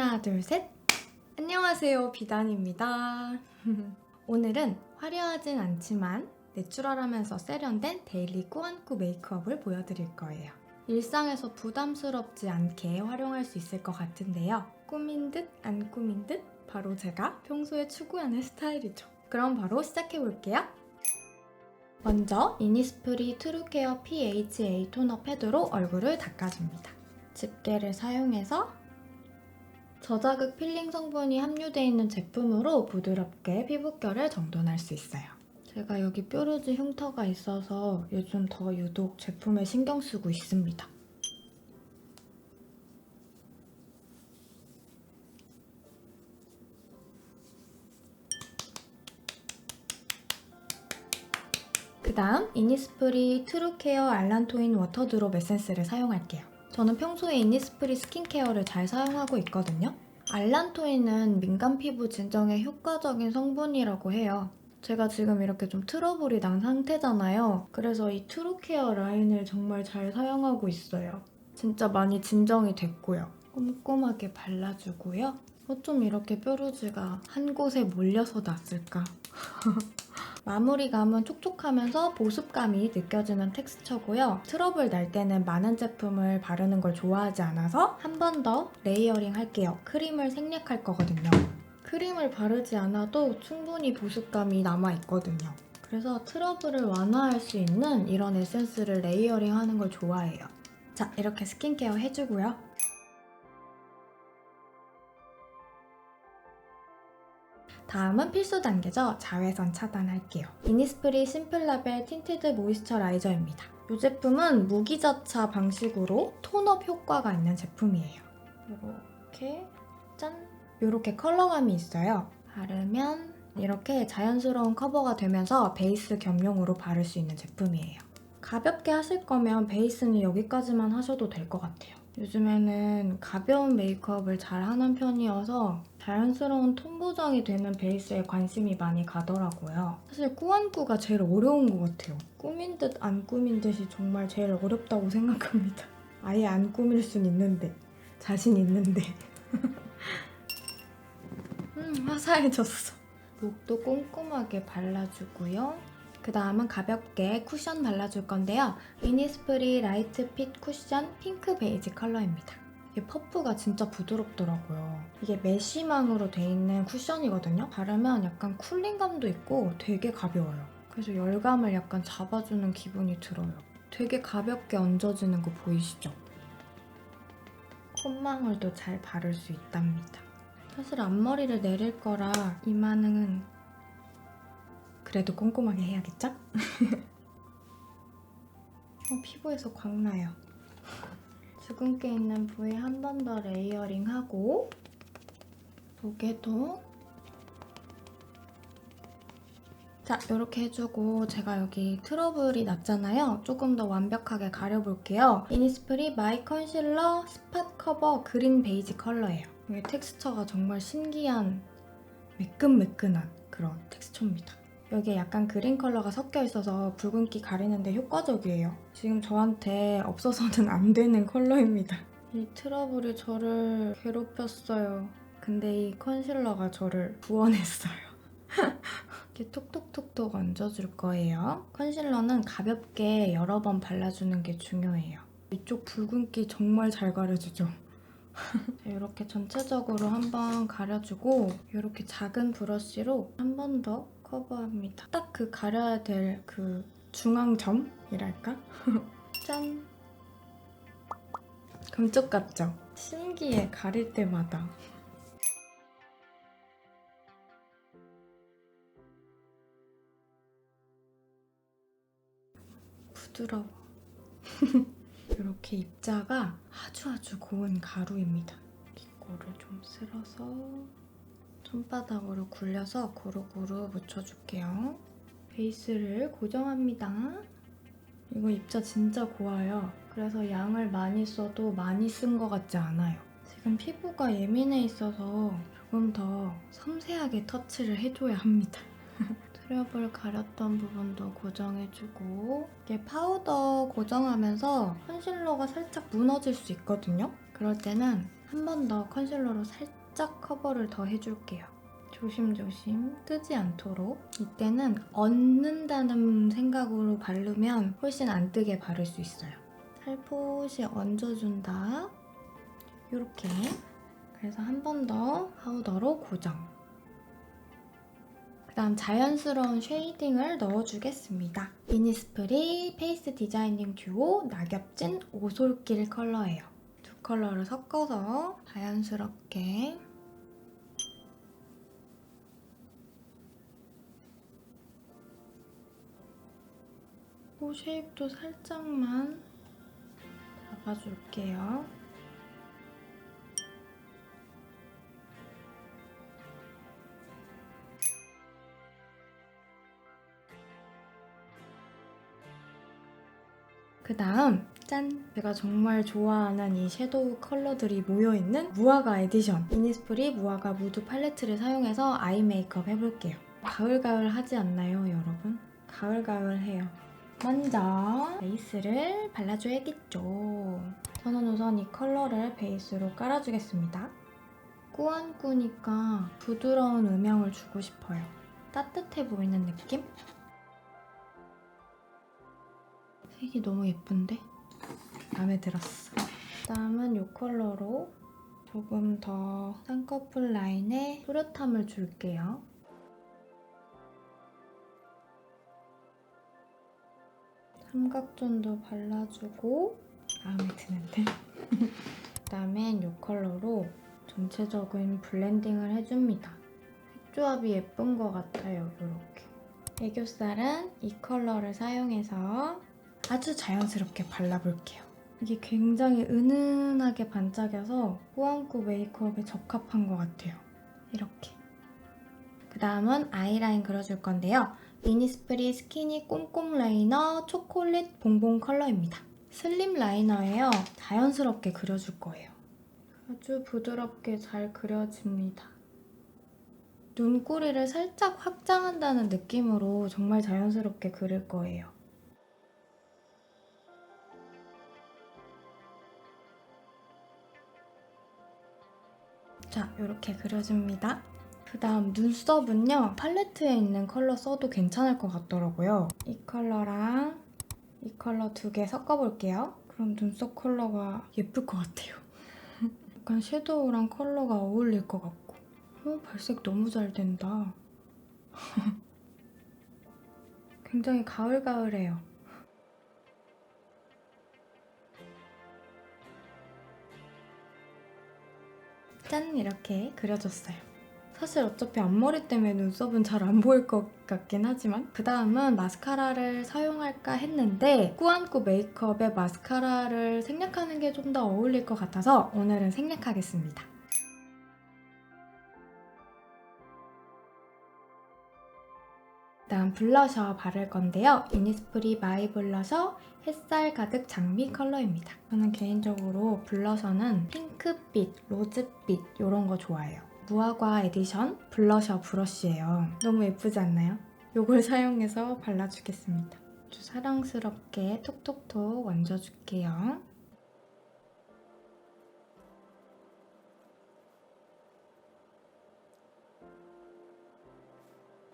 하나, 둘, 셋. 안녕하세요. 비단입니다. 오늘은 화려하진 않지만 내추럴하면서 세련된 데일리 꾸안꾸 메이크업을 보여드릴 거예요. 일상에서 부담스럽지 않게 활용할 수 있을 것 같은데요. 꾸민 듯 안 꾸민 듯 바로 제가 평소에 추구하는 스타일이죠. 그럼 바로 시작해 볼게요. 먼저 이니스프리 트루케어 PHA 토너 패드로 얼굴을 닦아줍니다. 집게를 사용해서 저자극 필링 성분이 함유되어 있는 제품으로 부드럽게 피부결을 정돈할 수 있어요. 제가 여기 뾰루지 흉터가 있어서 요즘 더 유독 제품에 신경 쓰고 있습니다. 그 다음 이니스프리 트루케어 알란토인 워터드롭 에센스를 사용할게요. 저는 평소에 이니스프리 스킨케어를 잘 사용하고 있거든요. 알란토인은 민감 피부 진정에 효과적인 성분이라고 해요. 제가 지금 이렇게 좀 트러블이 난 상태잖아요. 그래서 이 트루케어 라인을 정말 잘 사용하고 있어요. 진짜 많이 진정이 됐고요. 꼼꼼하게 발라주고요. 어쩜 이렇게 뾰루지가 한 곳에 몰려서 났을까? 마무리감은 촉촉하면서 보습감이 느껴지는 텍스처고요. 트러블 날 때는 많은 제품을 바르는 걸 좋아하지 않아서 한 번 더 레이어링 할게요. 크림을 생략할 거거든요. 크림을 바르지 않아도 충분히 보습감이 남아있거든요. 그래서 트러블을 완화할 수 있는 이런 에센스를 레이어링 하는 걸 좋아해요. 자, 이렇게 스킨케어 해주고요. 다음은 필수 단계죠. 자외선 차단할게요. 이니스프리 심플라벨 틴티드 모이스처라이저입니다. 이 제품은 무기자차 방식으로 톤업 효과가 있는 제품이에요. 이렇게 짠! 이렇게 컬러감이 있어요. 바르면 이렇게 자연스러운 커버가 되면서 베이스 겸용으로 바를 수 있는 제품이에요. 가볍게 하실 거면 베이스는 여기까지만 하셔도 될 것 같아요. 요즘에는 가벼운 메이크업을 잘 하는 편이어서 자연스러운 톤 보정이 되는 베이스에 관심이 많이 가더라고요. 사실 꾸안꾸가 제일 어려운 것 같아요. 꾸민 듯 안 꾸민 듯이 정말 제일 어렵다고 생각합니다. 아예 안 꾸밀 순 있는데 자신 있는데 음 화사해졌어. 목도 꼼꼼하게 발라주고요. 그 다음은 가볍게 쿠션 발라줄 건데요. 이니스프리 라이트 핏 쿠션 핑크 베이지 컬러입니다. 이게 퍼프가 진짜 부드럽더라고요. 이게 메쉬망으로 돼 있는 쿠션이거든요. 바르면 약간 쿨링감도 있고 되게 가벼워요. 그래서 열감을 약간 잡아주는 기분이 들어요. 되게 가볍게 얹어지는 거 보이시죠? 콧망울도 잘 바를 수 있답니다. 사실 앞머리를 내릴 거라 이마는 그래도 꼼꼼하게 해야겠죠? 어, 피부에서 광나요. 주근깨 있는 부위 한 번 더 레이어링하고 목에도 자 이렇게 해주고 제가 여기 트러블이 났잖아요. 조금 더 완벽하게 가려볼게요. 이니스프리 마이 컨실러 스팟 커버 그린 베이지 컬러예요. 이게 텍스처가 정말 신기한 매끈매끈한 그런 텍스처입니다. 여기에 약간 그린 컬러가 섞여 있어서 붉은기 가리는데 효과적이에요. 지금 저한테 없어서는 안 되는 컬러입니다. 이 트러블이 저를 괴롭혔어요. 근데 이 컨실러가 저를 구원했어요. 이렇게 톡톡톡톡 얹어줄 거예요. 컨실러는 가볍게 여러 번 발라주는 게 중요해요. 이쪽 붉은기 정말 잘 가려주죠. 이렇게 전체적으로 한번 가려주고 이렇게 작은 브러쉬로 한 번 더 커버합니다. 딱 그 가려야 될 그 중앙점이랄까? 짠! 금쪽 같죠? 신기해 가릴 때마다. 부드러워. 이렇게 입자가 아주 아주 고운 가루입니다. 이거를 좀 쓸어서 손바닥으로 굴려서 고루고루 묻혀줄게요. 베이스를 고정합니다. 이거 입자 진짜 고와요. 그래서 양을 많이 써도 많이 쓴 것 같지 않아요. 지금 피부가 예민해 있어서 조금 더 섬세하게 터치를 해줘야 합니다. 트러블 가렸던 부분도 고정해주고 이게 파우더 고정하면서 컨실러가 살짝 무너질 수 있거든요. 그럴 때는 한 번 더 컨실러로 살짝 커버를 더 해줄게요. 조심조심 뜨지 않도록 이때는 얹는다는 생각으로 바르면 훨씬 안 뜨게 바를 수 있어요. 살포시 얹어준다. 이렇게 그래서 한 번 더 파우더로 고정. 그 다음 자연스러운 쉐이딩을 넣어주겠습니다. 이니스프리 페이스 디자이닝 듀오 낙엽진 오솔길 컬러예요. 두 컬러를 섞어서 자연스럽게 코 쉐입도 살짝만 잡아줄게요. 그 다음 짠! 제가 정말 좋아하는 이 섀도우 컬러들이 모여있는 무화과 에디션 이니스프리 무화과 무드 팔레트를 사용해서 아이 메이크업 해볼게요. 가을가을 하지 않나요, 여러분? 가을가을 해요. 먼저 베이스를 발라줘야겠죠. 저는 우선 이 컬러를 베이스로 깔아주겠습니다. 꾸안꾸니까 부드러운 음영을 주고 싶어요. 따뜻해 보이는 느낌? 색이 너무 예쁜데? 마음에 들었어. 다음은 이 컬러로 조금 더 쌍꺼풀 라인에 뚜렷함을 줄게요. 삼각존도 발라주고 마음에 드는데? 그다음엔 이 컬러로 전체적인 블렌딩을 해줍니다. 색조합이 예쁜 것 같아요, 이렇게. 애교살은 이 컬러를 사용해서 아주 자연스럽게 발라볼게요. 이게 굉장히 은은하게 반짝여서 꾸안꾸 메이크업에 적합한 것 같아요. 이렇게. 그 다음은 아이라인 그려줄 건데요. 이니스프리 스키니 꼼꼼 라이너 초콜릿 봉봉 컬러입니다. 슬림 라이너예요. 자연스럽게 그려줄 거예요. 아주 부드럽게 잘 그려집니다. 눈꼬리를 살짝 확장한다는 느낌으로 정말 자연스럽게 그릴 거예요. 자, 이렇게 그려줍니다. 그 다음 눈썹은요, 팔레트에 있는 컬러 써도 괜찮을 것 같더라고요. 이 컬러랑 이 컬러 두 개 섞어볼게요. 그럼 눈썹 컬러가 예쁠 것 같아요. 약간 섀도우랑 컬러가 어울릴 것 같고. 어, 발색 너무 잘 된다. 굉장히 가을가을해요. 짠! 이렇게 그려줬어요. 사실 어차피 앞머리 때문에 눈썹은 잘 안 보일 것 같긴 하지만 그 다음은 마스카라를 사용할까 했는데 꾸안꾸 메이크업에 마스카라를 생략하는 게 좀 더 어울릴 것 같아서 오늘은 생략하겠습니다. 다음 블러셔 바를 건데요. 이니스프리 마이 블러셔 햇살 가득 장미 컬러입니다. 저는 개인적으로 블러셔는 핑크빛, 로즈빛 이런 거 좋아해요. 무화과 에디션 블러셔 브러쉬예요. 너무 예쁘지 않나요? 이걸 사용해서 발라주겠습니다. 아주 사랑스럽게 톡톡톡 얹어줄게요.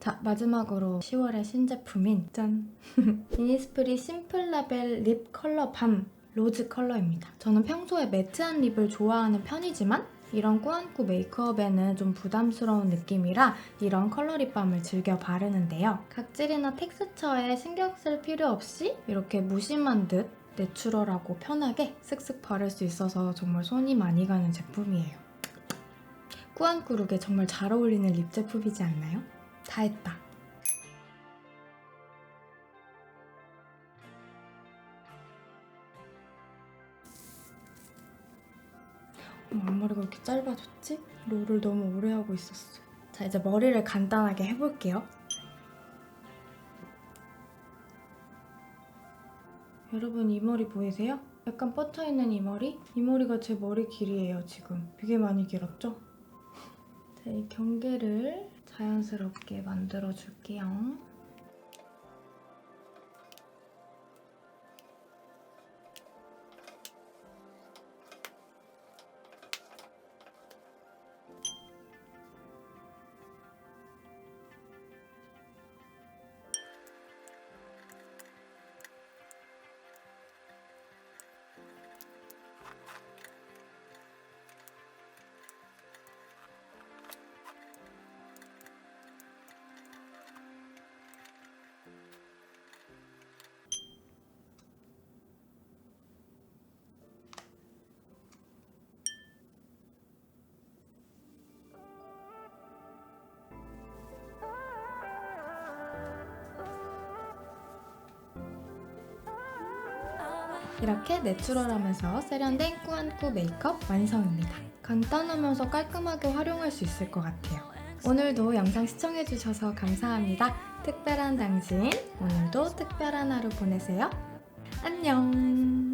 자, 마지막으로 10월의 신제품인 짠! 이니스프리 심플 라벨 립 컬러 밤 로즈 컬러입니다. 저는 평소에 매트한 립을 좋아하는 편이지만 이런 꾸안꾸 메이크업에는 좀 부담스러운 느낌이라 이런 컬러 립밤을 즐겨 바르는데요. 각질이나 텍스처에 신경 쓸 필요 없이 이렇게 무심한 듯 내추럴하고 편하게 쓱쓱 바를 수 있어서 정말 손이 많이 가는 제품이에요. 꾸안꾸 룩에 정말 잘 어울리는 립 제품이지 않나요? 다 했다. 앞머리가 왜 이렇게 짧아졌지? 롤을 너무 오래 하고 있었어. 자, 이제 머리를 간단하게 해볼게요. 여러분 이 머리 보이세요? 약간 뻗쳐있는 이 머리? 이 머리가 제 머리 길이에요, 지금. 되게 많이 길었죠? 자, 이 경계를 자연스럽게 만들어줄게요. 이렇게 내추럴하면서 세련된 꾸안꾸 메이크업 완성입니다. 간단하면서 깔끔하게 활용할 수 있을 것 같아요. 오늘도 영상 시청해주셔서 감사합니다. 특별한 당신, 오늘도 특별한 하루 보내세요. 안녕!